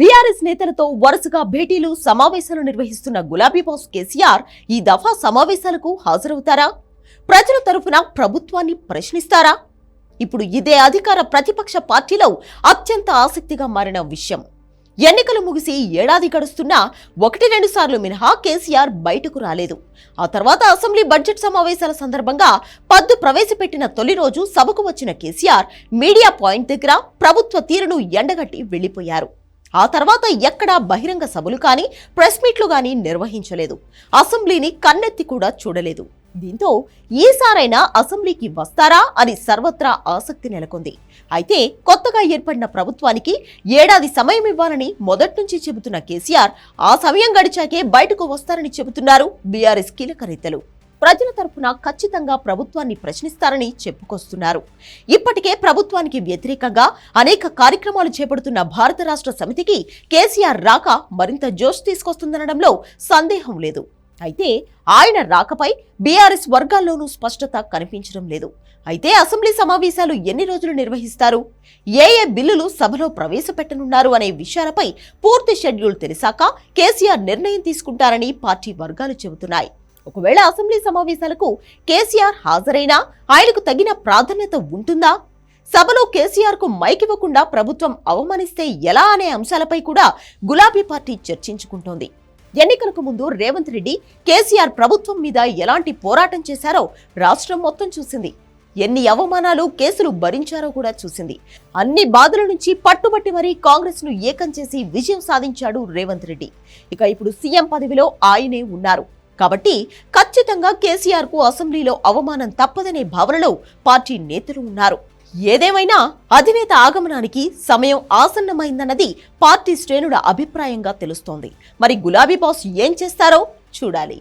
BRS నేతలతో వరుసగా భేటీలు సమావేశాలు నిర్వహిస్తున్న గులాబీ బాస్ కేసీఆర్ ఈ దఫా సమావేశాలకు హాజరవుతారా? ప్రజల తరఫున ప్రభుత్వాన్ని ప్రశ్నిస్తారా? ఇప్పుడు ఇదే అధికార ప్రతిపక్ష పార్టీలో అత్యంత ఆసక్తిగా మారిన విషయం. ఎన్నికలు ముగిసి ఏడాది గడుస్తున్నా ఒకటి రెండు సార్లు మినహా కేసీఆర్ బయటకు రాలేదు. ఆ తర్వాత అసెంబ్లీ బడ్జెట్ సమావేశాల సందర్భంగా పద్దు ప్రవేశపెట్టిన తొలి రోజు సభకు వచ్చిన కేసీఆర్ మీడియా పాయింట్ దగ్గర ప్రభుత్వ తీరును ఎండగట్టి వెళ్ళిపోయారు ఆ తర్వాత ఎక్కడా బహిరంగ సభలు కానీ ప్రెస్ మీట్లు కానీ నిర్వహించలేదు. అసెంబ్లీని కన్నెత్తి కూడా చూడలేదు. దీంతో ఈసారైనా అసెంబ్లీకి వస్తారా అని సర్వత్రా ఆసక్తి నెలకొంది. అయితే కొత్తగా ఏర్పడిన ప్రభుత్వానికి ఏడాది సమయం ఇవ్వాలని మొదటి నుంచి చెబుతున్న కేసీఆర్ ఆ సమయం గడిచాకే బయటకు వస్తారని చెబుతున్నారు బీఆర్ఎస్ కీలక నేతలు. ప్రజల తరపున ఖచ్చితంగా ప్రభుత్వాన్ని ప్రశ్నిస్తారని చెప్పుకొస్తున్నారు. ఇప్పటికే ప్రభుత్వానికి వ్యతిరేకంగా అనేక కార్యక్రమాలు చేపడుతున్న భారత రాష్ట్ర సమితికి కేసీఆర్ రాక మరింత జోష్ తీసుకొస్తుందనడంలో సందేహం లేదు. అయితే ఆయన రాకపై బీఆర్ఎస్ వర్గాల్లోనూ స్పష్టత కనిపించడం లేదు. అయితే అసెంబ్లీ సమావేశాలు ఎన్ని రోజులు నిర్వహిస్తారు? ఏ ఏ బిల్లులు సభలో ప్రవేశపెట్టనున్నారు అనే విషయాలపై పూర్తి షెడ్యూల్ తెలిసాక కేసీఆర్ నిర్ణయం తీసుకుంటారని పార్టీ వర్గాలు చెబుతున్నాయి. ఒకవేళ అసెంబ్లీ సమావేశాలకు కేసీఆర్ హాజరైనా ఆయనకు తగిన ప్రాధాన్యత ఉంటుందా? సభలో కేసీఆర్కు మైక్ ఇవ్వకుండా ప్రభుత్వం అవమానిస్తే ఎలా అనే అంశాలపై కూడా గులాబీ పార్టీ చర్చించుకుంటోంది. ఎన్నికలకు ముందు రేవంత్ రెడ్డి కేసీఆర్ ప్రభుత్వం మీద ఎలాంటి పోరాటం చేశారో రాష్ట్రం మొత్తం చూసింది. ఎన్ని అవమానాలు కేసులు భరించారో కూడా చూసింది. అన్ని బాధల నుంచి పట్టుబట్టి మరీ కాంగ్రెస్ను ఏకం చేసి విజయం సాధించాడు రేవంత్ రెడ్డి. ఇక ఇప్పుడు సీఎం పదవిలో ఆయనే ఉన్నారు. కాబట్టి ఖచ్చితంగా కేసీఆర్కు అసెంబ్లీలో అవమానం తప్పదనే భావనలో పార్టీ నేతలు ఉన్నారు. ఏదేమైనా అధినేత ఆగమనానికి సమయం ఆసన్నమైందన్నది పార్టీ శ్రేణుల అభిప్రాయంగా తెలుస్తోంది. మరి గులాబీ బాస్ ఏం చేస్తారో చూడాలి.